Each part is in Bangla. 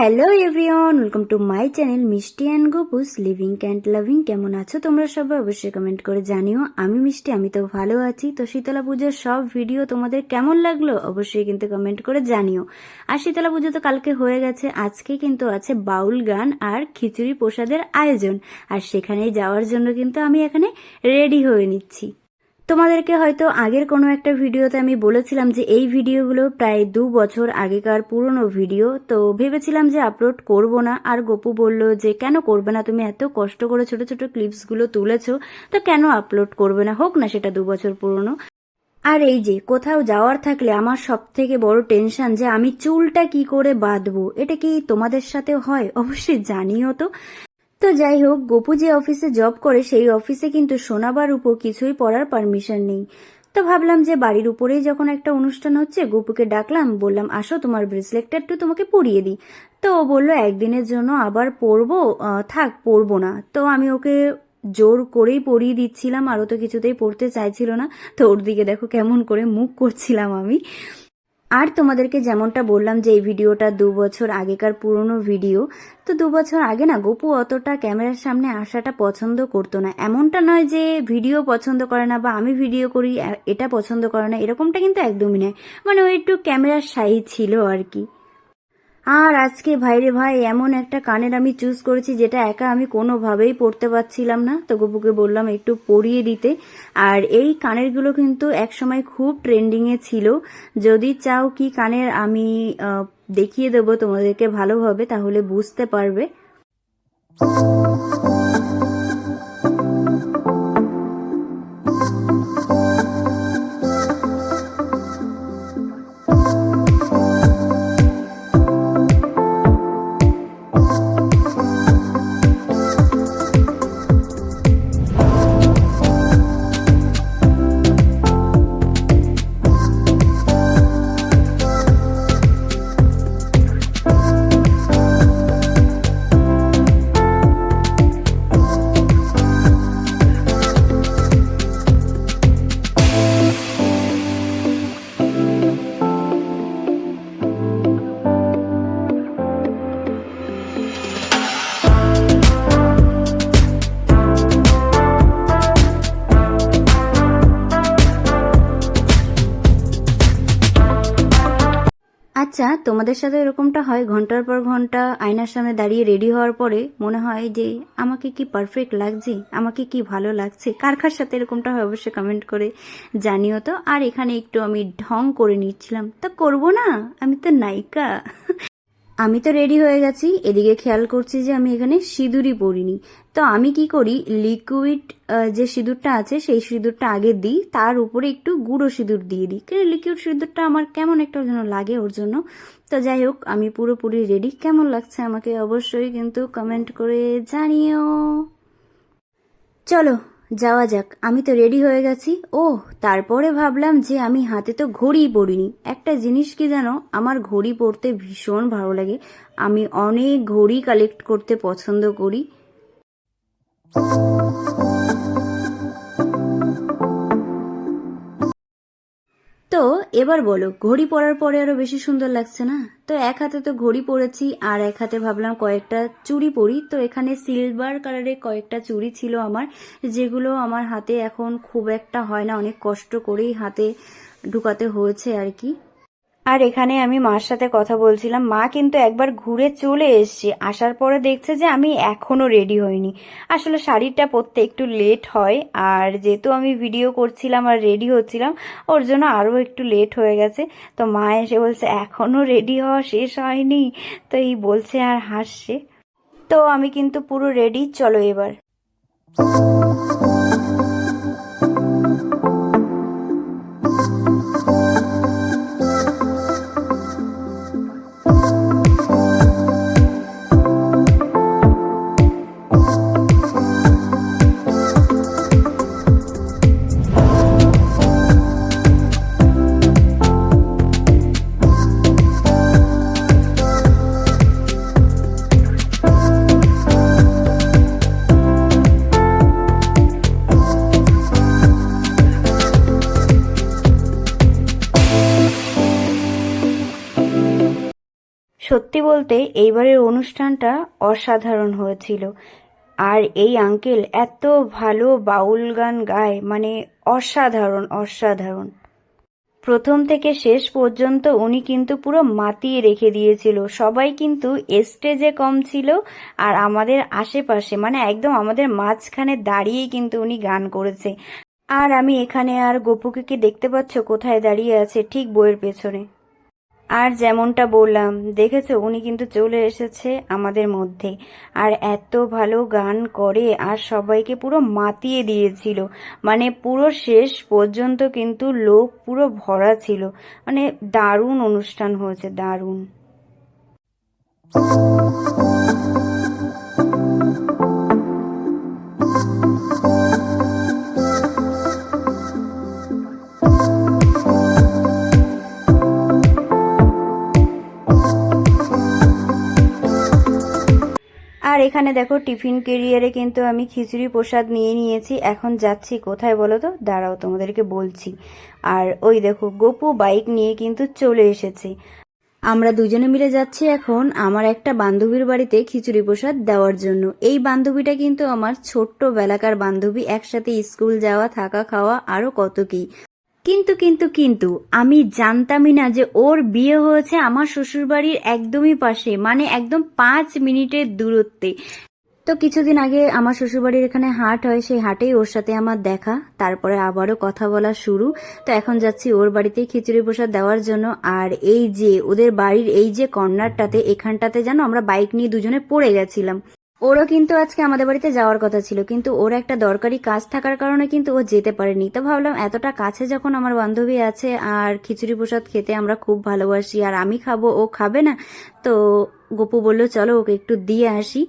Hello everyone welcome to my channel Mishti and Gopus living can't loving কেমন আছো তোমরা সবাই? অবশ্যই কমেন্ট করে জানিও। আমি মিষ্টি, আমি তো ভালো আছি। তো শীতলা পুজোর সব ভিডিও তোমাদের কেমন লাগল? অবশ্যই কিন্তু কমেন্ট করে জানিও। আর শীতলা পুজো তো কালকে হয়ে গেছে। আজকে কিন্তু আছে বাউল গান আর খিচুড়ি প্রসাদের আয়োজন। আর সেখানে যাওয়ার জন্য কিন্তু আমি এখানে রেডি হয়ে নিচ্ছি। তোমাদেরকে হয়তো আগের কোনো একটা ভিডিওতে আমি বলেছিলাম যে এই ভিডিওগুলো প্রায় দু বছর আগেকার পুরনো ভিডিও, তো ভেবেছিলাম যে আপলোড করব না। আর গপু বলল যে, কেন করবে না? তুমি এত কষ্ট করে ছোট ছোট ক্লিপসগুলো তুলেছো, তো কেন আপলোড করবে না? হোক না, সেটা দু বছর পুরনো। আর এই যে, কোথাও যাওয়ার থাকলে আমার সব থেকে বড় টেনশন যে আমি চুলটা কি করে বাঁধবো? এটা কি তোমাদের সাথে হয়? অবশ্যই জানিও তো। তো যাই হোক, গপু যে অফিসে জব করে, সেই অফিসে কিন্তু শোনাবার উপর কিছুই পড়ার পারমিশন নেই। তো ভাবলাম যে বাড়ির উপরেই যখন একটা অনুষ্ঠান হচ্ছে, গপুকে ডাকলাম, বললাম, আসো তোমার ব্রেসলেটটা একটু তোমাকে পরিয়ে দিই। তো ও বলল, একদিনের জন্য আবার পরবো থাক, পরবো না। তো আমি ওকে জোর করেই পরিয়ে দিচ্ছিলাম আরও তো কিছুতেই পড়তে চাইছিল না। তো ওর দিকে দেখো কেমন করে মুখ করছিলাম আমি। আর তোমাদেরকে যেমনটা বললাম যে এই ভিডিওটা দু বছর আগেকার পুরনো ভিডিও, তো দু বছর আগে না গোপু অতটা ক্যামেরার সামনে আসাটা পছন্দ করতো না। এমনটা নয় যে ভিডিও পছন্দ করে না বা আমি ভিডিও করি এটা পছন্দ করে না, এরকমটা কিন্তু একদমই নয়। মানে ওই একটু ক্যামেরার সাই ছিল আর কি। আর আজকে ভাইরে ভাই, এমন একটা কানের আমি চুজ করেছি যেটা একা আমি কোনোভাবেই পড়তে পারছিলাম না। তো গপুকে বললাম একটু পরিয়ে দিতে। আর এই কানেরগুলো কিন্তু একসময় খুব ট্রেন্ডিংয়ে ছিল। যদি চাও কি কানের আমি দেখিয়ে দেবো তোমাদেরকে ভালোভাবে, তাহলে বুঝতে পারবে। আচ্ছা তোমাদের সাথে এরকমটা হয়, ঘণ্টার পর ঘণ্টা আয়নার সামনে দাঁড়িয়ে রেডি হওয়ার পরে মনে হয় যে আমাকে কি পারফেক্ট লাগছে, আমাকে কি ভালো লাগছে? কার কার সাথে এরকমটা হয় অবশ্যই কমেন্ট করে জানিও তো। আর এখানে একটু আমি ঢং করে নিচ্ছিলাম। তা করব না, আমি তো নায়িকা। আমি তো রেডি হয়ে গেছি। এদিকে খেয়াল করছি যে আমি এখানে সিঁদুরই পরিনি। তো আমি কি করি? লিকুইড যে সিঁদুরটা আছে, সেই সিঁদুরটা আগে দিই। তার উপরে একটু গুঁড়ো সিঁদুর দিয়ে দিই। কারণ লিকুইড সিঁদুরটা আমার কেমন একটা যেন লাগে ওর জন্য। তো যাই হোক, আমি পুরোপুরি রেডি কেমন লাগছে আমাকে অবশ্যই কিন্তু কমেন্ট করে জানিও। চলো যাওয়া যাক, আমি তো রেডি হয়ে গেছি। ও তারপরে ভাবলাম যে আমি হাতে তো ঘড়ি পরিনি। একটা জিনিস কি জানো, আমার ঘড়ি পরতে ভীষণ ভালো লাগে। আমি অনেক ঘড়ি কালেক্ট করতে পছন্দ করি। এবার বলো, ঘড়ি পরার পরে আরও বেশি সুন্দর লাগছে না? তো এক হাতে তো ঘড়ি পরেছি, আর এক হাতে ভাবলাম কয়েকটা চুড়ি পরি। তো এখানে সিলভার কালারের কয়েকটা চুড়ি ছিল আমার, যেগুলো আমার হাতে এখন খুব একটা হয় না, অনেক কষ্ট করেই হাতে ঢুকাতে হয়েছে আর কি। আর এখানে আমি মার সাথে কথা বলছিলাম। মা কিন্তু একবার ঘুরে চলে এসছে। আসার পরে দেখছে যে আমি এখনও রেডি হইনি। আসলে শাড়িটা পরতে একটু লেট হয়, আর যেহেতু আমি ভিডিও করছিলাম আর রেডি হচ্ছিলাম, ওর জন্য আরও একটু লেট হয়ে গেছে। তো মা এসে বলছে, এখনও রেডি হওয়া শেষ হয়নি। তো এই বলছে আর হাসছে। তো আমি কিন্তু পুরো রেডি চলো এবার। সত্যি বলতে এইবারের অনুষ্ঠানটা অসাধারণ হয়েছিল। আর এই আঙ্কেল এত ভালো বাউল গান গায় মানে অসাধারণ অসাধারণ। প্রথম থেকে শেষ পর্যন্ত উনি কিন্তু পুরো মাতিয়ে রেখে দিয়েছিল। সবাই কিন্তু স্টেজে কম ছিল আর আমাদের আশেপাশে মানে একদম আমাদের মাঝখানে দাঁড়িয়েই কিন্তু উনি গান করেছে। আর আমি এখানে আর গোপুকে দেখতে পাচ্ছ? কোথায় দাঁড়িয়ে আছে? ঠিক বইয়ের পেছনে। আর যেমনটা বললাম, দেখেছ? উনি কিন্তু চলে এসেছে আমাদের মধ্যে। আর এত ভালো গান করে আর সবাইকে পুরো মাতিয়ে দিয়েছিল। মানে পুরো শেষ পর্যন্ত কিন্তু লোক পুরো ভরা ছিল। মানে দারুণ অনুষ্ঠান হয়েছে, দারুণ। এখানে দেখো টিফিন কেরিয়ারে কিন্তু আমি খিচুড়ি প্রসাদ নিয়ে নিয়েছি। এখন যাচ্ছি কোথায় বলো তো? দাঁড়াও, তোমাদেরকে বলছি। আর ওই দেখো, গোপু বাইক নিয়ে কিন্তু চলে এসেছে। আমরা দুজনে মিলে যাচ্ছি এখন আমার একটা বান্ধবীর বাড়িতে খিচুড়ি প্রসাদ দেওয়ার জন্য। এই বান্ধবীটা কিন্তু আমার ছোট্ট বেলাকার বান্ধবী, একসাথে স্কুল যাওয়া, থাকা খাওয়া, আরও কত কি। কিন্তু কিন্তু কিন্তু আমি জানতামই না যে ওর বিয়ে হয়েছে আমার শ্বশুরবাড়ির একদমই পাশে মানে একদম পাঁচ মিনিটের দূরত্বে। তো কিছুদিন আগে আমার শ্বশুরবাড়ির এখানে হাট হয়, সেই হাটেই ওর সাথে আমার দেখা, তারপরে আবারও কথা বলা শুরু। তো এখন যাচ্ছি ওর বাড়িতেই খিচুড়ি প্রসাদ দেওয়ার জন্য, আর এই যে ওদের বাড়ির এই যে কর্নারটাতে, এখানটাতে যেন আমরা বাইক নিয়ে দুজনে পড়ে গেছিলাম। ওরও কিন্তু আজকে আমাদের বাড়িতে যাওয়ার কথা ছিল, কিন্তু ওর একটা দরকারি কাজ থাকার কারণে কিন্তু ও যেতে পারেনি। তো ভাবলাম এতটা কাছে যখন আমার বান্ধবী আছে আর খিচুড়ি প্রসাদ খেতে আমরা খুব ভালোবাসি আর আমি খাব, ও খাবে না, তো গপু বলল, চলো ওকে একটু দিয়ে আসি।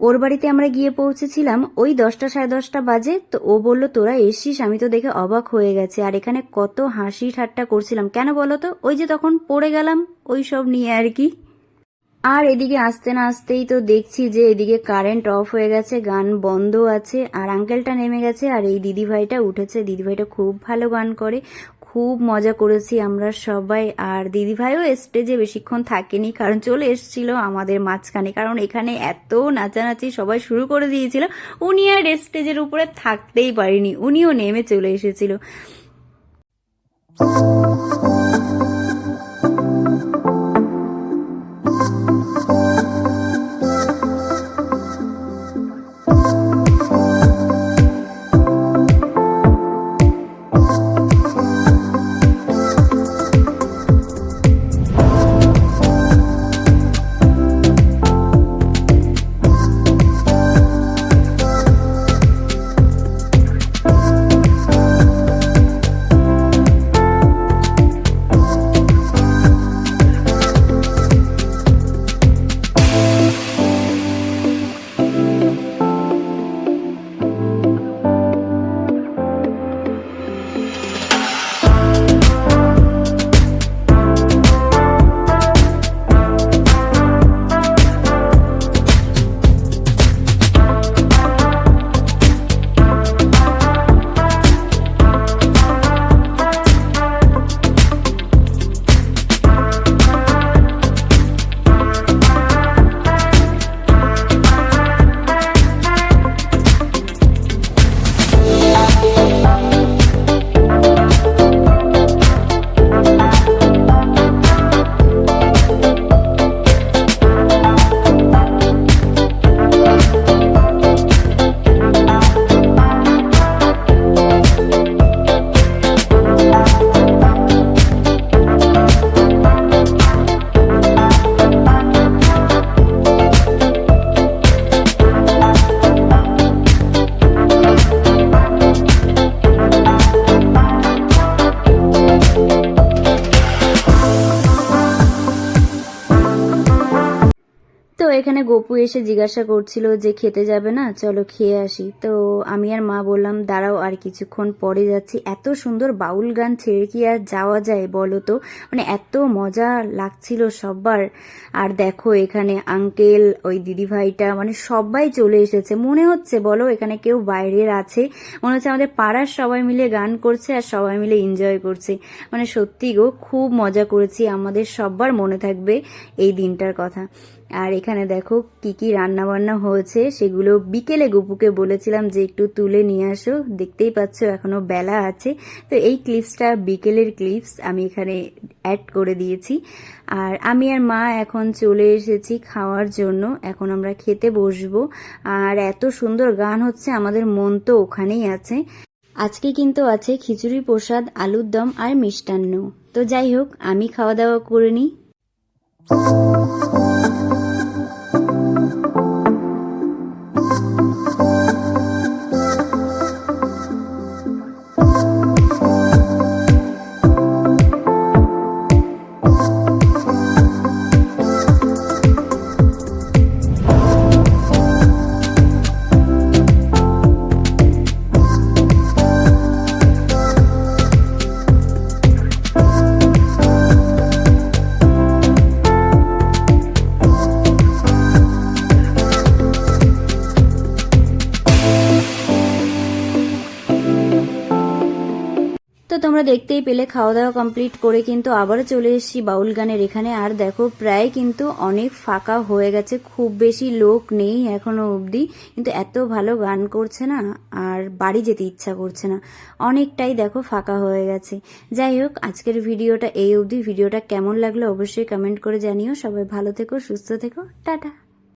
ওর বাড়িতে আমরা গিয়ে পৌঁছেছিলাম ওই দশটা সাড়ে দশটা বাজে, তো ও বলল, তোরা এসছিস, আমি তো দেখে অবাক হয়ে গেছে। আর এখানে কত হাসি ঠাট্টা করছিলাম। কেন বলো তো? ওই যে তখন পড়ে গেলাম, ওই সব নিয়ে আর কি। আর এদিকে আসতে না আসতেই তো দেখছি যে এদিকে কারেন্ট অফ হয়ে গেছে, গান বন্ধ আছে, আর আঙ্কেলটা নেমে গেছে, আর এই দিদিভাইটা উঠেছে। দিদিভাইটা খুব ভালো গান করে, খুব মজা করেছি আমরা সবাই। আর দিদিভাইও স্টেজে বেশিক্ষণ থাকেনি, কারণ চলে এসেছিল আমাদের মাঝখানে। কারণ এখানে এত নাচানাচি সবাই শুরু করে দিয়েছিল, উনি আর স্টেজের উপরে থাকতেই পারেনি, উনিও নেমে চলে এসেছিল। এখানে গপু এসে জিজ্ঞাসা করছিল যে খেতে যাবে না, চলো খেয়ে আসি। তো আমি আর মা বললাম, দাঁড়াও আর কিছুক্ষণ পরে যাচ্ছি। এত সুন্দর বাউল গান ছেড়ে কি আর যাওয়া যায় বলো তো? মানে এত মজা লাগছিল সবার আর দেখো এখানে আঙ্কেল, ওই দিদি ভাইটা মানে সবাই চলে এসেছে। মনে হচ্ছে বলো এখানে কেউ বাইরের আছে? মনে হচ্ছে আমাদের পাড়ার সবাই মিলে গান করছে আর সবাই মিলে এনজয় করছে। মানে সত্যি গো, খুব মজা করেছি। আমাদের সবার মনে থাকবে এই দিনটার কথা। আর এখানে দেখো কি কি রান্না বান্না হয়েছে, সেগুলো বিকেলে গপুকে বলেছিলাম যে একটু তুলে নিয়ে আসো, দেখতেই পাচ্ছ এখনও বেলা আছে। তো এই ক্লিপসটা বিকেলের ক্লিপস আমি এখানে অ্যাড করে দিয়েছি। আর আমি আর মা এখন চলে এসেছি খাওয়ার জন্য, এখন আমরা খেতে বসবো। আর এত সুন্দর গান হচ্ছে, আমাদের মন তো ওখানেই আছে। আজকে কিন্তু আছে খিচুড়ি প্রসাদ, আলুর দম আর মিষ্টান্ন। তো যাই হোক, আমি খাওয়া দাওয়া করে নিই। পেলে খাওয়া দাওয়া কমপ্লিট করে কিন্তু আবারও চলে এসেছি বাউল গানের এখানে। আর দেখো, প্রায় কিন্তু অনেক ফাঁকা হয়ে গেছে। খুব বেশি লোক নেই এখনও অবধি। কিন্তু এত ভালো গান করছে না, আর বাড়ি যেতে ইচ্ছা করছে না। অনেকটাই দেখো ফাঁকা হয়ে গেছে। যাই হোক, আজকের ভিডিওটা এই অবধি। ভিডিওটা কেমন লাগল অবশ্যই কমেন্ট করে জানিও। সবাই ভালো থেকো, সুস্থ থেকো। টাটা!